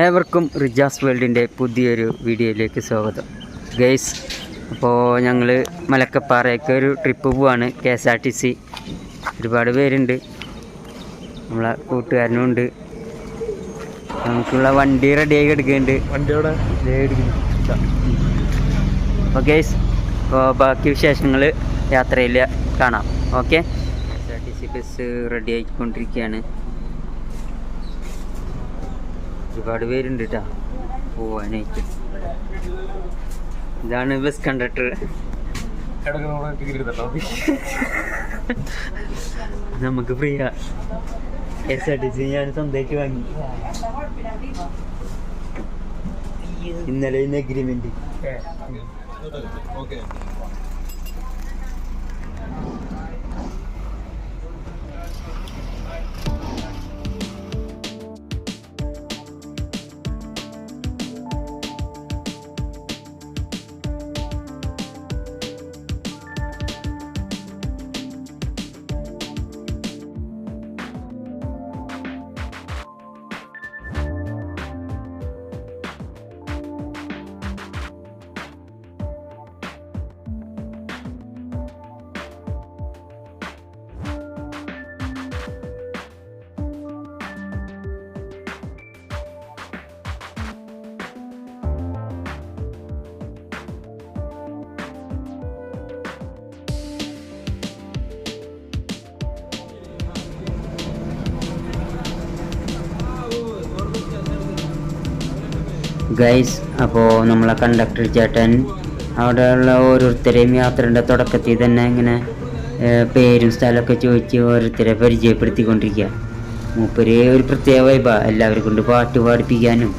ഏവർക്കും റിജാസ് വേൾഡിന്റെ പുതിയൊരു വീഡിയോയിലേക്ക് സ്വാഗതം. ഗൈസ് അപ്പോൾ ഞങ്ങൾ മലക്കപ്പാറയ്ക്ക് ഒരു ട്രിപ്പ് പോവാണ്. K S R T C ഒരുപാട് പേരുണ്ട്. നമ്മളെ കൂട്ടുകാരനും ഉണ്ട്. നമുക്കുള്ള വണ്ടി റെഡിയായി എടുക്കുന്നുണ്ട്. വണ്ടിയോടെ അപ്പോൾ ഗൈസ് അപ്പോൾ ബാക്കി വിശേഷങ്ങൾ യാത്രയിൽ കാണാം. Okay? K S R T C bus ready ആയിക്കൊണ്ടിരിക്കുകയാണ്. ഒരുപാട് പേരുണ്ട് കേട്ടോ പോവാനായിട്ട്. ഇതാണ് ബസ് കണ്ടക്ടർ നമുക്ക് free S R T C ഞാൻ സ്വന്തമായിട്ട് വാങ്ങി. ഇന്നലെ ഇന്ന് അഗ്രിമെന്റ് ഗൈസ് അപ്പോൾ നമ്മളെ കണ്ടക്ടർ ചേട്ടൻ അവിടെയുള്ള ഓരോരുത്തരെയും യാത്രയുടെ തുടക്കത്തിൽ തന്നെ ഇങ്ങനെ പേരും സ്ഥലമൊക്കെ ചോദിച്ച് ഓരോരുത്തരെ പരിചയപ്പെടുത്തിക്കൊണ്ടിരിക്കുക. മൂപ്പര് ഒരു പ്രത്യേക വൈബാ എല്ലാവരും കൊണ്ട് പാട്ട് പാടിപ്പിക്കാനും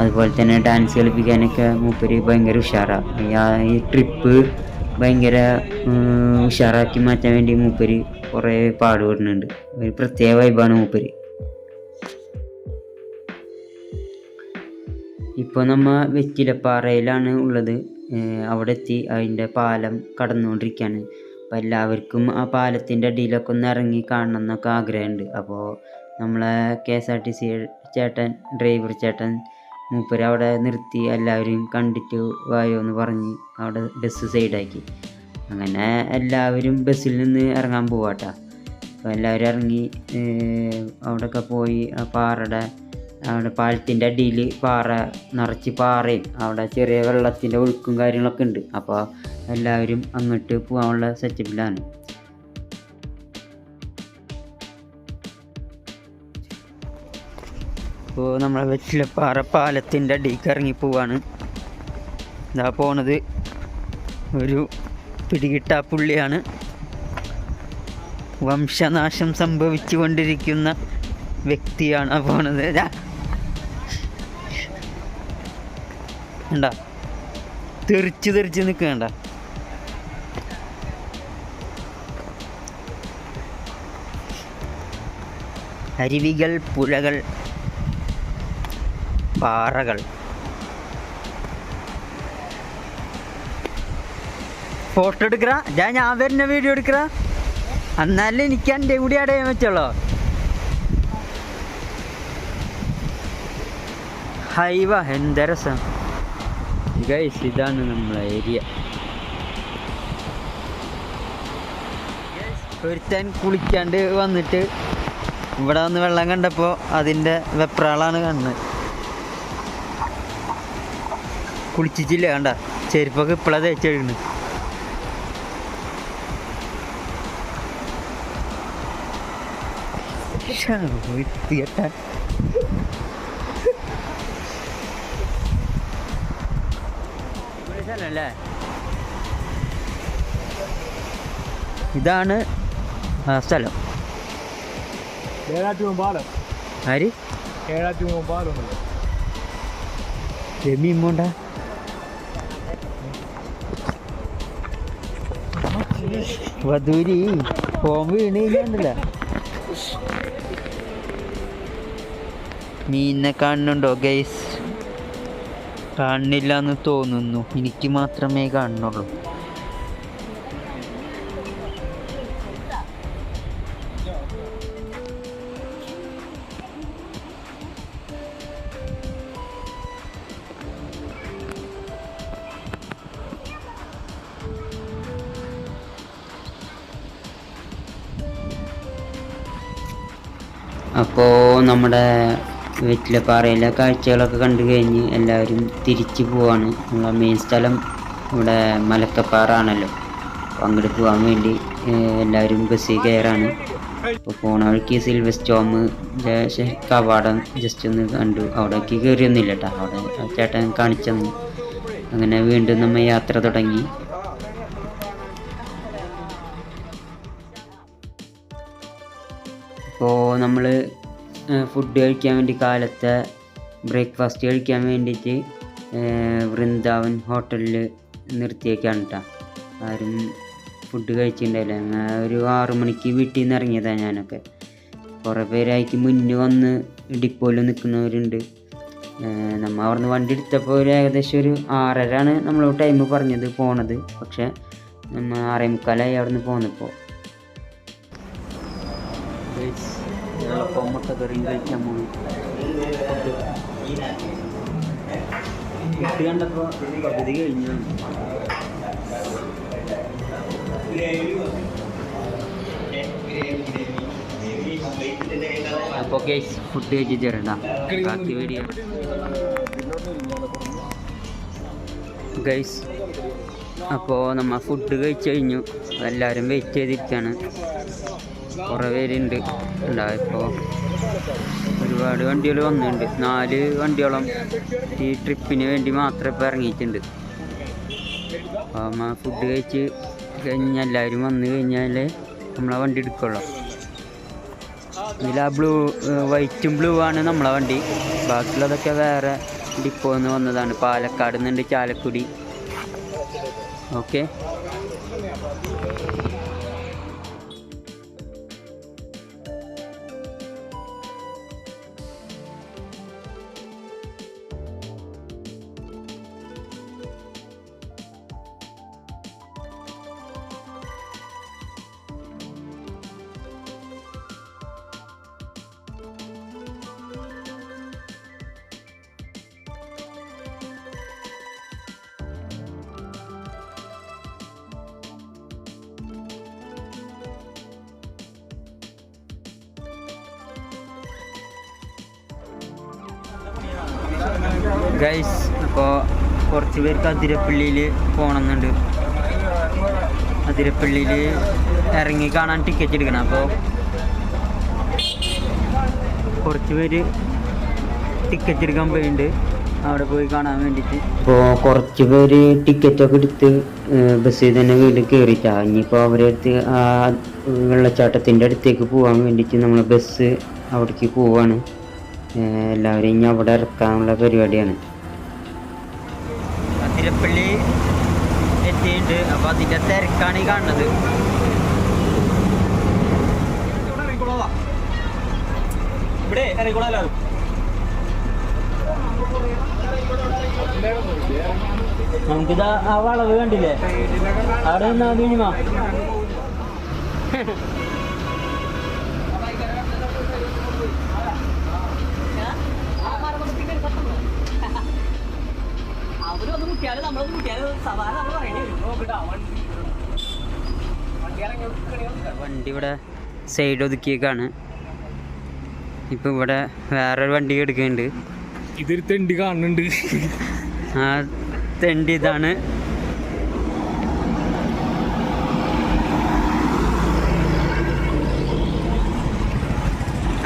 അതുപോലെ തന്നെ ഡാൻസ് കളിപ്പിക്കാനൊക്കെ മൂപ്പര് ഭയങ്കര ഉഷാറാണ് ഈ ട്രിപ്പ് ഭയങ്കര ഉഷാറാക്കി മാറ്റാൻ വേണ്ടി മൂപ്പര് കുറേ പാടുപെടുന്നുണ്ട്. ഒരു പ്രത്യേക വൈബാണ് മൂപ്പര്. ഇപ്പോൾ നമ്മ വെറ്റിലപ്പാറയിലാണ് ഉള്ളത്. അവിടെ എത്തി അതിന്റെ പാലം കടന്നുകൊണ്ടിരിക്കുകയാണ് അപ്പോൾ എല്ലാവർക്കും ആ പാലത്തിന്റെ അടിയിലൊക്കെ ഒന്ന് ഇറങ്ങി കാണണം എന്നൊക്കെ ആഗ്രഹമുണ്ട് അപ്പോൾ നമ്മളെ K S R T C ചേട്ടൻ ഡ്രൈവർ ചേട്ടൻ മൂപ്പര് അവിടെ നിർത്തി എല്ലാവരെയും കണ്ടിട്ട് വായോ എന്ന് പറഞ്ഞ് അവിടെ ബസ് സൈഡാക്കി അങ്ങനെ എല്ലാവരും ബസ്സിൽ നിന്ന് ഇറങ്ങാൻ പോവാട്ടാ. അപ്പോൾ എല്ലാവരും ഇറങ്ങി അവിടെയൊക്കെ പോയി ആ പാറയുടെ അവിടെ പാലത്തിന്റെ അടിയിൽ പാറ നിറച്ച് പാറയും അവിടെ ചെറിയ വെള്ളത്തിന്റെ ഒഴുക്കും കാര്യങ്ങളൊക്കെ ഉണ്ട്. അപ്പോൾ എല്ലാവരും അങ്ങോട്ട് പോകാനുള്ള സെറ്റപ്പിലാണ് ഇപ്പോൾ നമ്മളെ വെറ്റിലപ്പാറ പാലത്തിന്റെ അടിക്ക് ഇറങ്ങി പോവാണ്. ഇതാ പോണത് ഒരു പിടികിട്ടാ പുള്ളിയാണ്. വംശനാശം സംഭവിച്ചു കൊണ്ടിരിക്കുന്ന വ്യക്തിയാണ് പോണത്. ദാ. കണ്ടാ? തെറിച്ച് തെറിച്ച് നിൽക്കണ്ട അരുവികൾ പുഴകൾ പാറകൾ. ഫോട്ടോ എടുക്കറ ഞാൻ ഞാൻ വരുന്ന വീഡിയോ എടുക്കറ എന്നാലും എനിക്ക് എന്റെ കൂടി അടയാൻ പറ്റുള്ളൂ. ഹൈവ എന്താ രസം. ഗൈസ് ഇതാണ് നമ്മളെ ഏരിയ ഒരുത്തൻ കുളിക്കാണ്ട് വന്നിട്ട് ഇവിടെ വന്ന് വെള്ളം കണ്ടപ്പോൾ അതിന്റെ വെപ്രാളാണ് കാണുന്നത്. കുളിച്ചിട്ടില്ല കണ്ട? ചെരുപ്പൊക്കെ ഇപ്പോഴാണ് തേച്ചെഴുകുന്നത് വൃത്തികെട്ടാൻ സ്ഥലമല്ലേ ഇതാണ് സ്ഥലം. പാലം. ആര്? പാലം ഉണ്ടല്ലോ രമ്യമ്മോണ്ട വധൂരി ഫോം വീണ് കഴിഞ്ഞാണ്ടല്ല? മീനിനെ കാണുന്നുണ്ടോ ഗൈസ്? കാണുന്നില്ല എന്ന് തോന്നുന്നു. എനിക്ക് മാത്രമേ കാണുന്നുള്ളൂ അപ്പോൾ നമ്മുടെ വെറ്റിലപ്പാറയിലെ കാഴ്ചകളൊക്കെ കണ്ടു കഴിഞ്ഞ് എല്ലാവരും തിരിച്ചു പോവാണ്. നമ്മളെ മെയിൻ സ്ഥലം ഇവിടെ മലക്കപ്പാറ ആണല്ലോ അപ്പോൾ അങ്ങോട്ട് പോകാൻ വേണ്ടി എല്ലാവരും ബസ്സിൽ കയറാണ്. അപ്പോൾ പോണ വഴിക്ക് സിൽവർ സ്റ്റോമ് കവാടം ജസ്റ്റ് ഒന്ന് കണ്ടു. അവിടേക്ക് കയറിയൊന്നുമില്ല കേട്ടോ അവിടെ ചേട്ടൻ കാണിച്ചെന്നു അങ്ങനെ വീണ്ടും നമ്മൾ യാത്ര തുടങ്ങി. ഇപ്പോൾ നമ്മൾ ഫുഡ് കഴിക്കാൻ വേണ്ടി കാലത്തെ ബ്രേക്ക്ഫാസ്റ്റ് കഴിക്കാൻ വേണ്ടിയിട്ട് വൃന്ദാവൻ ഹോട്ടലിൽ നിർത്തിയേക്കാണ് കേട്ടോ ആരും ഫുഡ് കഴിച്ചിട്ടുണ്ടായില്ല ഒരു ആറു മണിക്ക് വീട്ടിൽ നിന്ന് ഇറങ്ങിയതാണ് ഞാനൊക്കെ. കുറേ പേരായിട്ട് മുന്നേ വന്ന് ഡിപ്പോയിൽ നിൽക്കുന്നവരുണ്ട് നമ്മൾ അവിടുന്ന് വണ്ടി എടുത്തപ്പോൾ ഒരു ഏകദേശം ഒരു ആറരയാണ് നമ്മൾ ടൈം പറഞ്ഞത് പോണത്. പക്ഷേ നമ്മൾ ആറേ മുക്കാലായി അവിടുന്ന് പോന്നപ്പോൾ മുട്ടക്കറിയും കഴിക്കാൻ പോകുന്നു ഫുഡ് കണ്ടപ്പോൾ പകുതി കഴിഞ്ഞു. അപ്പോൾ ഗൈസ് ഫുഡ് കഴിച്ചിട്ട് വരണ്ട ഗൈസ് അപ്പോൾ നമ്മൾ ഫുഡ് കഴിച്ച് കഴിഞ്ഞു. എല്ലാവരും വെയിറ്റ് ചെയ്തിരിക്കുകയാണ് കുറേ പേരുണ്ട്. ഉണ്ടായപ്പോൾ ഒരുപാട് വണ്ടികൾ വന്നിട്ടുണ്ട്. നാല് വണ്ടിയോളം ഈ ട്രിപ്പിന് വേണ്ടി മാത്രം ഇപ്പോൾ ഇറങ്ങിയിട്ടുണ്ട്. നമ്മൾ ഫുഡ് കഴിച്ച് കഴിഞ്ഞ് എല്ലാവരും വന്നു കഴിഞ്ഞാൽ നമ്മളെ വണ്ടി എടുക്കുള്ളൂ. ഇതിൽ ആ ബ്ലൂ വൈറ്റും ബ്ലൂ ആണ് നമ്മളെ വണ്ടി. ബാക്കിയുള്ളതൊക്കെ വേറെ ഡിപ്പോന്ന് വന്നതാണ്. പാലക്കാട് നിന്നുണ്ട് ചാലക്കുടി. ഓക്കെ ഗൈസ് അപ്പോൾ കുറച്ച് പേർക്ക് അതിരപ്പള്ളിയിൽ പോകണമെന്നുണ്ട് അതിരപ്പള്ളിയിൽ ഇറങ്ങി കാണാൻ ടിക്കറ്റ് എടുക്കണം. അപ്പോൾ കുറച്ച് പേര് ടിക്കറ്റ് എടുക്കാൻ പോയിട്ടുണ്ട് അവിടെ പോയി കാണാൻ വേണ്ടിയിട്ട് ഇപ്പോൾ കുറച്ച് പേര് ടിക്കറ്റൊക്കെ എടുത്ത് ബസ്സിൽ തന്നെ വീട്ടിൽ കയറിയിട്ടാ ഇനിയിപ്പോൾ അവരുടെ അടുത്ത് ആ വെള്ളച്ചാട്ടത്തിന്റെ അടുത്തേക്ക് പോകാൻ വേണ്ടിയിട്ട് നമ്മൾ ബസ് അവിടേക്ക് പോവാണ്. എല്ലാവരും ഇനി അവിടെ ഇറക്കാനുള്ള പരിപാടിയാണ്. അതിരപ്പള്ളി എത്തിയിട്ടുണ്ട്. അപ്പോൾ അതിന്റെ തിരക്കാണ് ഈ കാണുന്നത്. ഇവിടെ നമുക്കിതാ ആ വളവ് കണ്ടില്ലേ? അവിടെ നിന്നാ മിനിമ അവരൊന്ന് മുട്ടിയാൽ നമ്മളൊന്ന് മുട്ടിയാൽ സവാല നമ്മൾ പറയേണ്ടി വരും വണ്ടി. ഇവിടെ സൈഡ് ഒതുക്കിയേക്കാണ്. ഇപ്പൊ ഇവിടെ വേറൊരു വണ്ടി എടുക്കുന്നുണ്ട്. ഇതൊരു തെണ്ടി കാണുന്നുണ്ട്. ആ തെണ്ടി ഇതാണ്.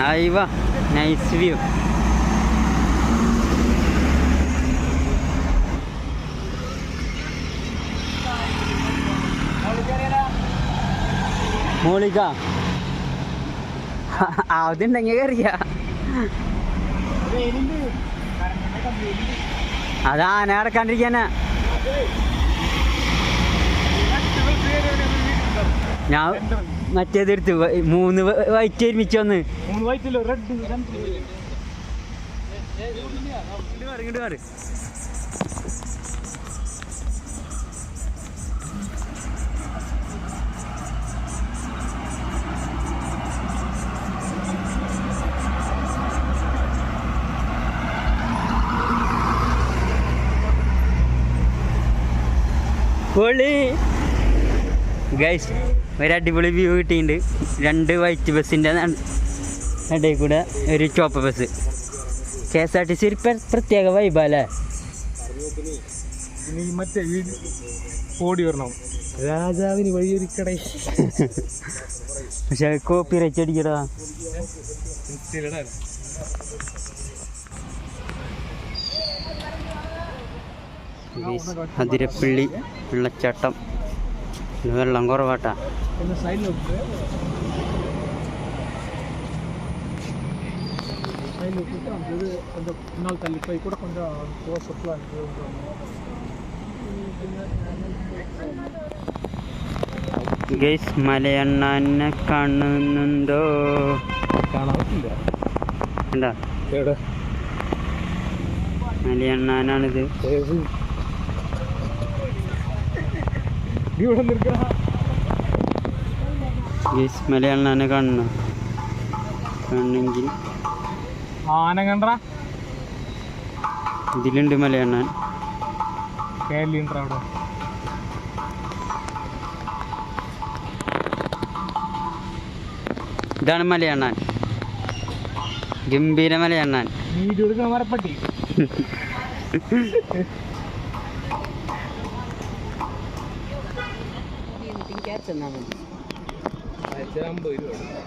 ആയി വാ. നൈസ് വ്യൂ മോളിക്ക അതുണ്ടെങ്കിൽ കയറിയ അതാ ആന അടക്കാണ്ടിരിക്കാനാ ഞാൻ മറ്റേത് എടുത്തു. മൂന്ന് വൈറ്റ് ഒരുമിച്ച് വന്ന്. മൂന്ന് വയറ്റില്ലോ റെഡ് ഇങ്ങോട്ട് മാറി പൊളി ഗൈസ് ഒരു അടിപൊളി വ്യൂ കിട്ടിയിട്ടുണ്ട്. രണ്ട് വൈറ്റ് ബസ്സിന്റെ ഇടയിൽ കൂടെ ഒരു ചോപ്പ bus K S R T C ഒരു പ്രത്യേക വൈബല്ലേ ഇനി മറ്റേ വീട് ഓടി വരണം. രാജാവിന് വഴിയൊരുക്കടേ. പക്ഷെ കോപ്പി റേറ്റ് അടിക്കടാ അതിരപ്പള്ളി വെള്ളച്ചാട്ടം വെള്ളം കുറവാട്ടാ. ഗൈസ് മലയണ്ണാനെ കാണുന്നുണ്ടോ? കാണാ മലയണ്ണാനാണിത്. ഇവിടെ ഗൈസ് മലയണ്ണാനെ കാണണം. കാണണമെങ്കിൽ ആന കണ്ട ഇതിലുണ്ട് മലയണ്ണാൻ. കേരളീണ്ടർ അവിടെ ഇതാണ് മലയണ്ണാൻ. ഗംഭീര മലയണ്ണാൻ. നീതി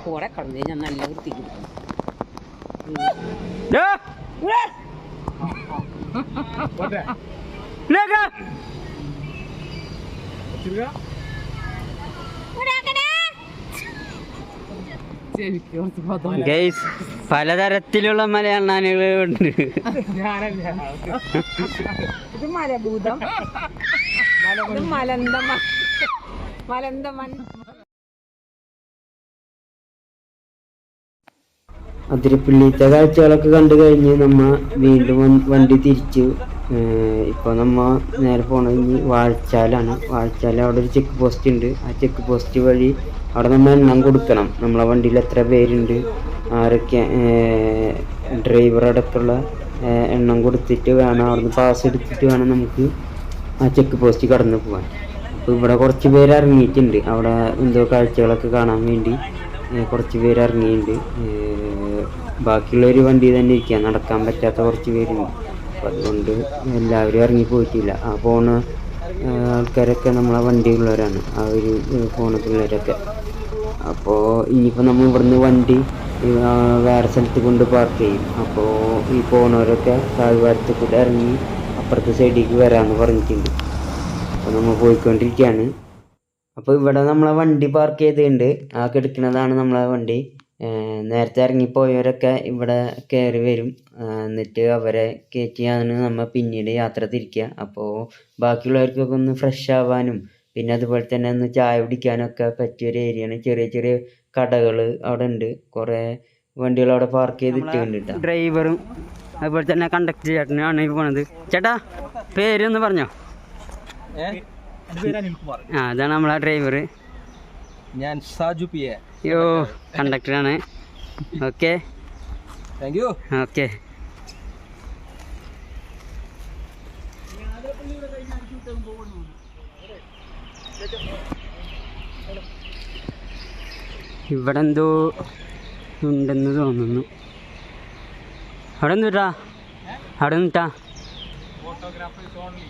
കുറെ കടന്നു കഴിഞ്ഞാൽ നല്ല ഗൈസ് പലതരത്തിലുള്ള മലയണ്ണാനുകൾ ഉണ്ട്. ഞാനല്ല ഇത് മലഭൂതം. ഇത് മലന്തമൻ അതിരപ്പള്ളിത്തെ കാഴ്ചകളൊക്കെ കണ്ടു കഴിഞ്ഞ് നമ്മ വീണ്ടും വണ്ടി തിരിച്ചു. ഇപ്പോൾ നമ്മ നേരെ പോണത് ഇനി വാഴച്ചാലാണ്. വാഴച്ചാല അവിടെ ഒരു ചെക്ക് പോസ്റ്റ് ഉണ്ട്. ആ ചെക്ക് പോസ്റ്റ് വഴി അവിടെ നമ്മൾ എണ്ണം കൊടുക്കണം. നമ്മളെ വണ്ടിയിൽ എത്ര പേരുണ്ട് ആരൊക്കെ ഡ്രൈവർ അടക്കമുള്ള എണ്ണം കൊടുത്തിട്ട് വേണം അവിടുന്ന് പാസ് എടുത്തിട്ട് വേണം നമുക്ക് ആ ചെക്ക് പോസ്റ്റ് കടന്നു പോകാൻ അപ്പോൾ ഇവിടെ കുറച്ച് പേര് ഇറങ്ങിയിട്ടുണ്ട്. അവിടെ എന്തോ കാഴ്ചകളൊക്കെ കാണാൻ വേണ്ടി കുറച്ച് പേര് ഇറങ്ങിയിട്ടുണ്ട്. ബാക്കിയുള്ള ബാക്കിയുള്ളവർ വണ്ടി തന്നെ ഇരിക്കുക നടക്കാൻ പറ്റാത്ത കുറച്ച് പേരുണ്ട്. അപ്പോൾ അതുകൊണ്ട് എല്ലാവരും ഇറങ്ങി പോയിട്ടില്ല. ആ പോണ ആൾക്കാരൊക്കെ നമ്മളെ വണ്ടിയുള്ളവരാണ് ആ ഒരു പോണത്തിലുള്ളവരൊക്കെ അപ്പോൾ ഇനിയിപ്പോൾ നമ്മൾ ഇവിടുന്ന് വണ്ടി വേറെ സ്ഥലത്ത് കൊണ്ട് പാർക്ക് ചെയ്യും. അപ്പോൾ ഈ പോണവരൊക്കെ താഴ്വാരത്തിൽ കൂടെ ഇറങ്ങി അപ്പുറത്തെ സൈഡിലേക്ക് വരാമെന്ന് പറഞ്ഞിട്ടുണ്ട്. അപ്പോൾ നമ്മൾ പോയിക്കൊണ്ടിരിക്കുകയാണ് അപ്പോൾ ഇവിടെ നമ്മളെ വണ്ടി പാർക്ക് ചെയ്തിട്ടുണ്ട്. ആ കിടക്കുന്നതാണ് നമ്മളെ വണ്ടി. നേരത്തെ ഇറങ്ങിപ്പോയവരൊക്കെ ഇവിടെ കയറി വരും. എന്നിട്ട് അവരെ കയറ്റിയാണ് നമ്മൾ പിന്നീട് യാത്ര തിരിക്കുക. അപ്പോൾ ബാക്കിയുള്ളവർക്കൊക്കെ ഒന്ന് ഫ്രഷ് ആവാനും പിന്നെ അതുപോലെ തന്നെ ഒന്ന് ചായ കുടിക്കാനൊക്കെ പറ്റിയൊരു ഏരിയയാണ് ചെറിയ ചെറിയ കടകൾ അവിടെ ഉണ്ട്. കുറേ വണ്ടികൾ അവിടെ പാർക്ക് ചെയ്തിട്ടുണ്ട് ഡ്രൈവറും അതുപോലെ തന്നെ കണ്ടക്ടർ ചേട്ടനാണ് പോണത്. ചേട്ടാ പേരൊന്ന് പറഞ്ഞോ? ആ അതാണ് നമ്മളെ ഡ്രൈവർ ഞാൻ സാജു പി എ. യോ കണ്ടക്ടറാണ് ഓക്കെ. Thank you okay. ഇവിടെ എന്തോ ഉണ്ടെന്ന് തോന്നുന്നു. അവിടെ നിന്നിട്ടാ അവിടെ നിന്നിട്ടാ ഫോട്ടോഗ്രാഫേഴ്സ് ഓൺലി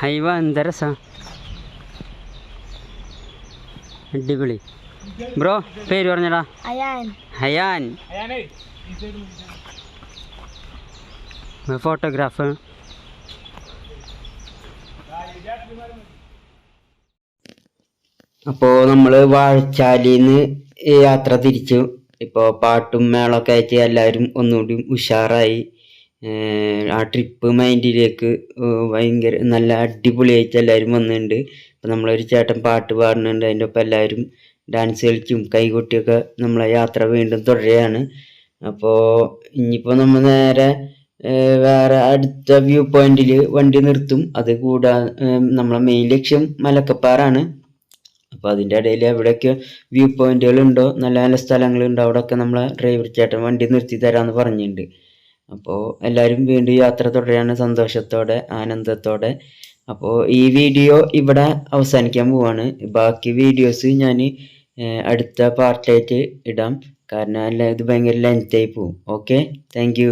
ഹൈവ എന്താ രസാ അടിപൊളി. ബ്രോ പേര് പറഞ്ഞടാ. അയാൻ. ഹയാൻ. ഫോട്ടോഗ്രാഫർ അപ്പോൾ നമ്മൾ വാഴച്ചാലിന്ന് യാത്ര തിരിച്ചു. ഇപ്പോൾ പാട്ടും മേളമൊക്കെ ആയിട്ട് എല്ലാവരും ഒന്നുകൂടി ഉഷാറായി. ആ ട്രിപ്പ് മൈൻഡിലേക്ക് ഭയങ്കര നല്ല അടിപൊളിയായിട്ട് എല്ലാവരും വന്നിട്ടുണ്ട്. അപ്പം നമ്മളൊരു ചേട്ടൻ പാട്ട് പാടുന്നുണ്ട്. അതിന്റെ ഒപ്പം എല്ലാവരും ഡാൻസ് കളിച്ചും കൈകൊട്ടിയൊക്കെ നമ്മളെ യാത്ര വീണ്ടും തുടരുകയാണ്. അപ്പോൾ ഇനിയിപ്പോൾ നമ്മൾ നേരെ വേറെ അടുത്ത വ്യൂ പോയിന്റിൽ വണ്ടി നിർത്തും. അത് കൂടാ നമ്മളെ മെയിൻ ലക്ഷ്യം മലക്കപ്പാറാണ്. അപ്പോൾ അതിന്റെ ഇടയിൽ എവിടെയൊക്കെ വ്യൂ പോയിന്റുകൾ ഉണ്ടോ നല്ല നല്ല സ്ഥലങ്ങളുണ്ടോ അവിടെയൊക്കെ നമ്മളെ ഡ്രൈവർ ചേട്ടൻ വണ്ടി നിർത്തി തരാമെന്ന് പറഞ്ഞിട്ടുണ്ട്. അപ്പോൾ എല്ലാവരും വീണ്ടും യാത്ര തുടരാണ് സന്തോഷത്തോടെ ആനന്ദത്തോടെ. അപ്പോൾ ഈ വീഡിയോ ഇവിടെ അവസാനിക്കാൻ പോവാണ്. ബാക്കി വീഡിയോസ് ഞാൻ അടുത്ത പാർട്ടായിട്ട് ഇടാം. കാരണം അല്ല ഇത് ഭയങ്കര ആയി പോവും. Okay thank